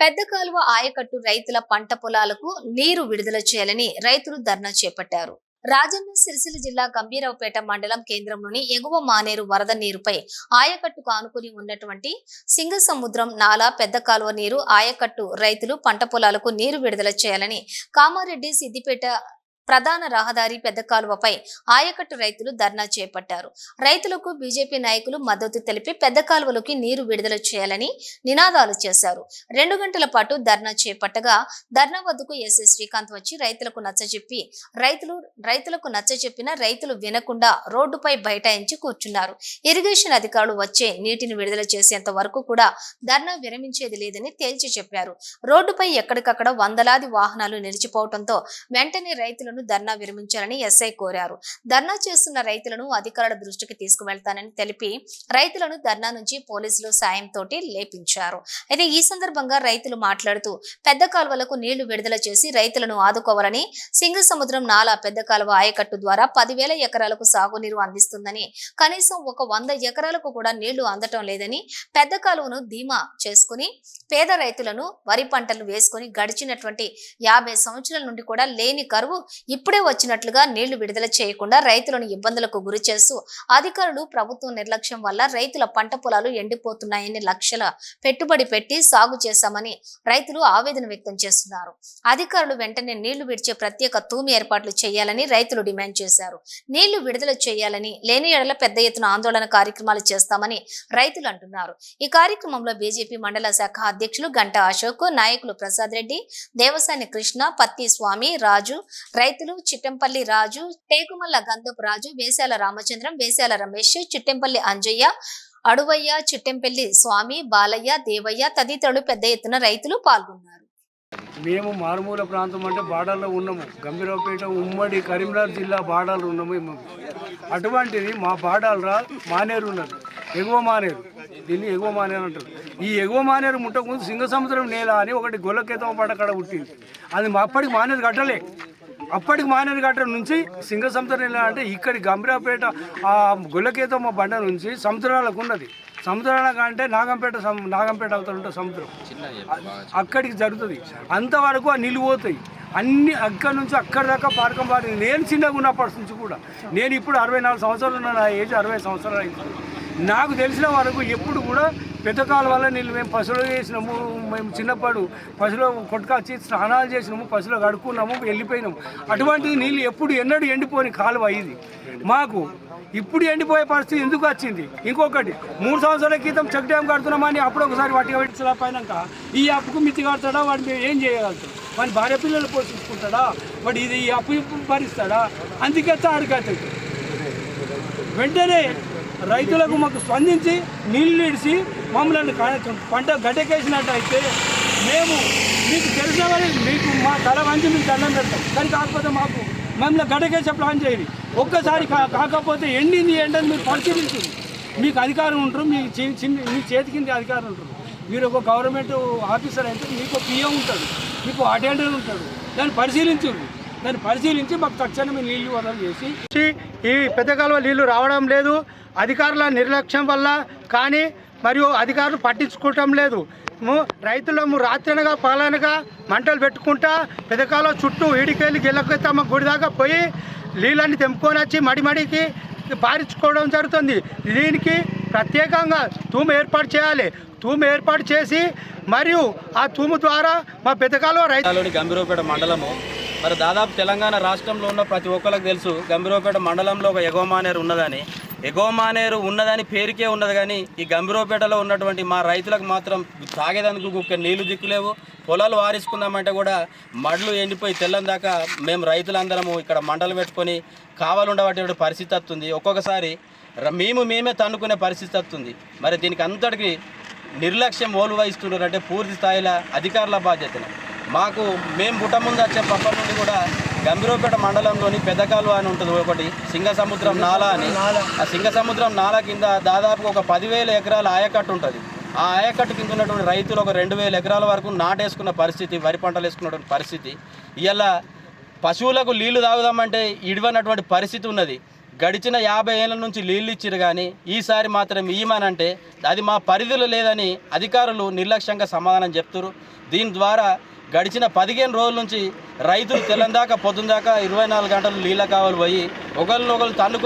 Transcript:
పెద్ద కాలువ ఆయకట్టు రైతుల పంట పొలాలకు నీరు విడుదల చేయాలని రైతులు ధర్నా చేపట్టారు. రాజన్న సిరిసిల్ల జిల్లా గంభీరావుపేట మండలం కేంద్రంలోని ఎగువ మానేరు వరద నీరుపై ఆయకట్టుకు ఆనుకుని ఉన్నటువంటి సింగసముద్రం నాలా పెద్ద కాలువ నీరు ఆయకట్టు రైతులు పంట పొలాలకు నీరు విడుదల చేయాలని కామారెడ్డి సిద్దిపేట ప్రధాన రహదారి పెద్ద కాలువపై ఆయకట్టు రైతులు ధర్నా చేపట్టారు. రైతులకు బీజేపీ నాయకులు మద్దతు తెలిపి పెద్ద కాలువలోకి నీరు విడుదల చేయాలని నినాదాలు చేశారు. రెండు గంటల పాటు ధర్నా చేపట్టగా ధర్నా వద్దకు ఎస్ఎస్ శ్రీకాంత్ వచ్చి రైతులకు నచ్చజెప్పి రైతులు రైతులకు నచ్చజెప్పిన రైతులు వినకుండా రోడ్డుపై బైఠాయించి కూర్చున్నారు. ఇరిగేషన్ అధికారులు వచ్చే నీటిని విడుదల చేసేంత వరకు కూడా ధర్నా విరమించేది లేదని తేల్చి చెప్పారు. రోడ్డుపై ఎక్కడికక్కడ వందలాది వాహనాలు నిలిచిపోవడంతో వెంటనే రైతులను ధర్నా విరమించాలని ఎస్ఐ కోరారు. ధర్నా చేస్తున్న రైతులను అధికారుల దృష్టికి తీసుకువెళ్తానని తెలిపి రైతులను ధర్నా నుంచి పోలీసులు సాయంతో లేపించారు. అయితే ఈ సందర్భంగా రైతులు మాట్లాడుతూ పెద్ద కాలువలకు నీళ్ళు విడుదల చేసి రైతులను ఆదుకోవాలని సింగసముద్రం నాలా పెద్ద కాలువ ఆయకట్టు ద్వారా పదివేల ఎకరాలకు సాగునీరు అందిస్తుందని కనీసం ఒక వంద ఎకరాలకు కూడా నీళ్ళు అందటం లేదని పెద్ద కాలువను ధీమా చేసుకుని పేద రైతులను వరి పంటలు వేసుకుని గడిచినటువంటి యాభై సంవత్సరాల నుండి కూడా లేని కరువు ఇప్పుడే వచ్చినట్లుగా నీళ్ళు విడుదల చేయకుండా రైతులను ఇబ్బందులకు గురి చేస్తూ అధికారులు ప్రభుత్వం నిర్లక్ష్యం వల్ల రైతుల పంట పొలాలు ఎండిపోతున్నాయని లక్షల పెట్టుబడి పెట్టి సాగు చేశామని రైతులు ఆవేదన వ్యక్తం చేస్తున్నారు. అధికారులు వెంటనే నీళ్ళు విడిచే ప్రత్యేక తూమి ఏర్పాట్లు చేయాలని రైతులు డిమాండ్ చేశారు. నీళ్ళు విడుదల చేయాలని లేని ఎడల పెద్ద ఎత్తున ఆందోళన కార్యక్రమాలు చేస్తామని రైతులు అంటున్నారు. ఈ కార్యక్రమంలో బీజేపీ మండల శాఖ అధ్యక్షులు గంటా అశోక్ నాయకులు ప్రసాద్ రెడ్డి దేవసాని కృష్ణ పత్తి స్వామి రాజు రైతులు చిట్టంపల్లి రాజు టేకుమల్ల గంధపు రాజు వేసాల రామచంద్రం వేసాల రమేష్ చిట్టంపల్లి అంజయ్య అడువయ్య చిట్టంపల్లి స్వామి బాలయ్య దేవయ్య తదితరులు పెద్ద ఎత్తున రైతులు పాల్గొన్నారు. మేము మారుమూల ప్రాంతం అంటే బార్డర్లో ఉన్నాము. గంభీరపేట ఉమ్మడి కరీంనగర్ జిల్లా బార్డర్లో ఉన్నాము మేము. అటువంటిది మా బార్డర్లో మానేరు ఉన్నది. ఎగువ మానేరు. దీన్ని ఎగువ మానేరు అంటారు. ఈ ఎగువ మానేరు ముందు సింగ సముద్రం నేల అని ఒకటి గొల్లకేతం పడకడ పుట్టింది. అది మా అప్పటికి మానేరు కట్టలే. అప్పటికి మానేరు గట్ట నుంచి సింగసముద్రం నేల అంటే ఇక్కడి గంభీరాపేట ఆ గుల్లకేతమ్మ బండ నుంచి సముద్రాలకు ఉన్నది. సముద్రాల కంటే నాగంపేట నాగంపేట అవతల ఉంటుంది సముద్రం. అక్కడికి జరుగుతుంది. అంతవరకు ఆ నీళ్ళు పోతాయి. అన్ని అక్కడి నుంచి అక్కడి దాకా పారకం పారి నేను చిన్నగా ఉన్నప్పటి నుంచి కూడా నేను ఇప్పుడు అరవై నాలుగు సంవత్సరాలు ఉన్న నా ఏజ్ అరవై సంవత్సరాలు అయింది. నాకు తెలిసిన వరకు ఎప్పుడు కూడా పెద్ద వల్ల నీళ్ళు మేము పశువులు చేసినాము మేము చిన్నప్పుడు పశువులు కొట్టుకొచ్చి స్నానాలు చేసినాము పశువులు కడుక్కున్నాము వెళ్ళిపోయినాము. అటువంటిది నీళ్ళు ఎప్పుడు ఎన్నడూ ఎండిపోని కాలువ ఇది. మాకు ఇప్పుడు ఎండిపోయే పరిస్థితి ఎందుకు వచ్చింది? ఇంకొకటి మూడు సంవత్సరాల క్రితం చెక్ డ్యామ్ కడుతున్నామని అప్పుడు ఒకసారి వాటికి పెట్టిన పైనాక ఈ అప్పుకు మితి కడతాడా? వాడు మేము ఏం చేయగలుగుతాం? వాడి భార్య పిల్లలు పోషించుకుంటాడా? వాడు ఇది ఈ అప్పు ఇప్పు భరిస్తాడా? అందుకే ఆడికవుతుంది వెంటనే రైతులకు మాకు స్పందించి నీళ్ళు ఇడిచి మమ్మల్ని పంట గడ్డకేసినట్టయితే మేము మీకు తెలిసిన వారి మీకు మా తల వంచి మీకు దండం పెడతాం. కానీ కాకపోతే మాకు మమ్మల్ని గడ్డకేసే ప్లాన్ చేయండి ఒక్కసారి కా- కాకపోతే ఎండింది ఏంటని మీరు పరిశీలించండి మీకు అధికారం ఉంటారు మీ చిన్న మీ చేతి కింద అధికారం ఉంటారు. మీరు ఒక గవర్నమెంట్ ఆఫీసర్ అయితే మీకు పిఎం ఉంటాడు మీకు అటెండర్ ఉంటాడు. దాన్ని పరిశీలించండి దాన్ని పరిశీలించి మాకు తక్షణమే నీళ్ళు వదలు చేసి ఈ పెద్ద కాలువ నీళ్ళు రావడం లేదు. అధికారుల నిర్లక్ష్యం వల్ల కానీ మరియు అధికారులు పట్టించుకోవటం లేదు. రైతులము రాత్రనగా పగలనగా మంటలు పెట్టుకుంటా పెదకాల చుట్టూ ఈడికెళ్ళి గిల్లకతమ్మ గుడి దాకా పోయి నీళ్ళని తెంపుకొని వచ్చి మడిమడికి పారించుకోవడం జరుగుతుంది. దీనికి ప్రత్యేకంగా తూము ఏర్పాటు చేయాలి. తూము ఏర్పాటు చేసి మరియు ఆ తూము ద్వారా మా పెదకాలో కాలువ గంభీరపేట మండలము మరి దాదాపు తెలంగాణ రాష్ట్రంలో ఉన్న ప్రతి ఒక్కరికి తెలుసు గంభీరపేట మండలంలో ఒక ఎగవమానేరు ఉన్నదని. ఎగోమానేరు ఉన్నదని పేరుకే ఉన్నది కానీ ఈ గంభీరపేటలో ఉన్నటువంటి మా రైతులకు మాత్రం తాగేదానికి ఒక నీళ్ళు దిక్కులేవు. పొలాలు వారేసుకుందామంటే కూడా మడ్లు ఎండిపోయి తెల్లం దాకా మేము రైతులందరము ఇక్కడ మండలు పెట్టుకొని కావాలుండబట్టే పరిస్థితి వస్తుంది. ఒక్కొక్కసారి మేము మేమే తన్నుకునే పరిస్థితి వస్తుంది. మరి దీనికి అంతటికి నిర్లక్ష్యం ఓలు వహిస్తున్నారు అంటే పూర్తి స్థాయిలో అధికారుల బాధ్యతనే. మాకు మేము పుట్ట ముందు వచ్చే పప్ప నుండి కూడా గంభీరపేట మండలంలోని పెద్దకాలువ అని ఉంటుంది ఒకటి సింగసముద్రం నాలా అని. ఆ సింగసముద్రం నాలా కింద దాదాపు ఒక పదివేల ఎకరాల ఆయకట్టు ఉంటుంది. ఆ ఆయకట్టు కింద ఉన్నటువంటి రైతులు ఒక రెండు వేల ఎకరాల వరకు నాటేసుకున్న పరిస్థితి వరి పంటలు వేసుకున్నటువంటి పరిస్థితి. ఇలా పశువులకు నీళ్ళు తాగుదామంటే ఇడవనటువంటి పరిస్థితి ఉన్నది. గడిచిన యాభై ఏళ్ళ నుంచి నీళ్ళు ఇచ్చిరు కానీ ఈసారి మాత్రం ఇయ్యమనంటే అది మా పరిధిలో లేదని అధికారులు నిర్లక్ష్యంగా సమాధానం చెప్తారు దీని ద్వారా గడిచిన పదిహేను రోజుల నుంచి రైతులు తెల్లందాకా పొద్దుందాకా ఇరవై నాలుగు గంటలు నీళ్ళ కావాలి పోయి ఒకరినొకరు తన్నుకు